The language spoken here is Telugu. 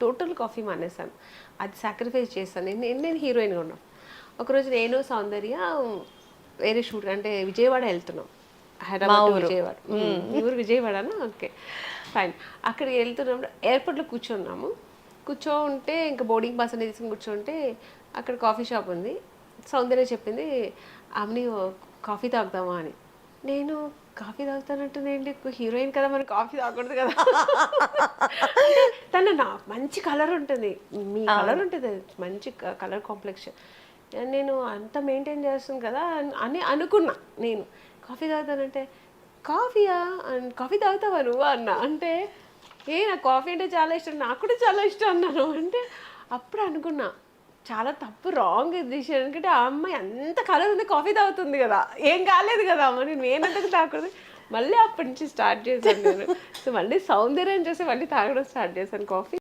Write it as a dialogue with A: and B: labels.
A: టోటల్ కాఫీ మానేశాను. అది సాక్రిఫైస్ చేశాను. నేను నేను హీరోయిన్గా ఉన్నాను. ఒకరోజు నేను సౌందర్య వేరే షూట్ అంటే విజయవాడ వెళ్తున్నాం. హైదరాబాద్ విజయవాడ. మీ ఊరు విజయవాడనా? ఓకే. ఫైన్ అక్కడికి వెళ్తున్నప్పుడు ఎయిర్పోర్ట్లో కూర్చున్నాము. కూర్చోంటే ఇంకా బోర్డింగ్ పాస్ అనేది తీసుకుని కూర్చోంటే అక్కడ కాఫీ షాప్ ఉంది. సౌందర్య చెప్పింది ఆమెని కాఫీ తాగుదామా? అని. నేను కాఫీ తాగుతానంటేనేంటి హీరోయిన్ కదా మరి కాఫీ తాగకూడదు కదా. నా మంచి కలర్ ఉంటుంది. మీ కలర్ ఉంటుంది. మంచి కలర్ కాంప్లెక్షన్ నేను అంత మెయింటైన్ చేస్తాను కదా అని- అని అనుకున్నా నేను. కాఫీ తాగుతానంటే కాఫీయా? కాఫీ తాగుతావా నువ్వు? అన్న. అంటే ఏ నాకు కాఫీ అంటే చాలా ఇష్టం. నాకు కూడా చాలా ఇష్టం అన్నాను. అంటే అప్పుడు అనుకున్నా చాలా తప్పు రాంగ్ డిసిషన్. ఎందుకంటే ఆ అమ్మాయి అంత కలర్ ఉంది కాఫీ తాగుతుంది కదా. ఏం కాలేదు కదా మరి నేనంతకు తాగకూడదు. మళ్ళీ అప్పటి నుంచి స్టార్ట్ చేశాను నేను. సో మళ్ళీ సౌందర్యం చూసి మళ్ళీ తాగడం స్టార్ట్ చేశాను. కాఫీ